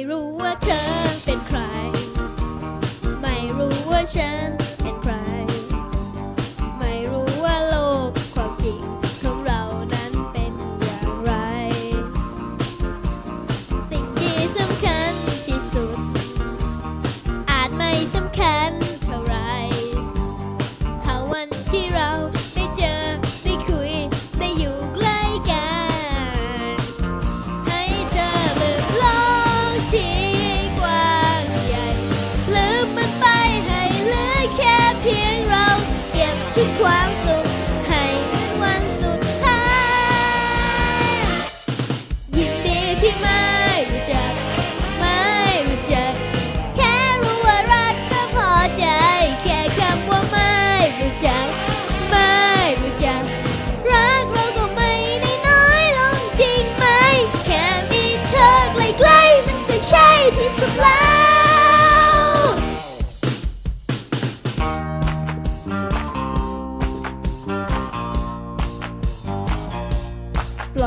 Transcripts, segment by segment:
ไม่รู้ว่าเธอเป็นใคร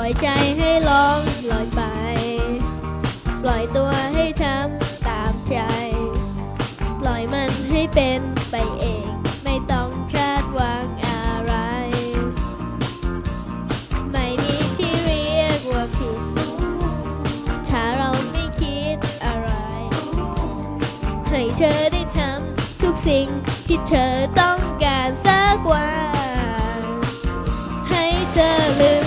ล่อยใจให้ลองลอยไป ปล่อยตัวให้ทำตามใจ ปล่อยมันให้เป็นไปเอง ไม่ต้องคาดหวังอะไร ไม่มีที่เรียกว่าผิด ถ้าเราไม่คิดอะไร ให้เธอได้ทำทุกสิ่งที่เธอต้องการสักวัน ให้เธอลืม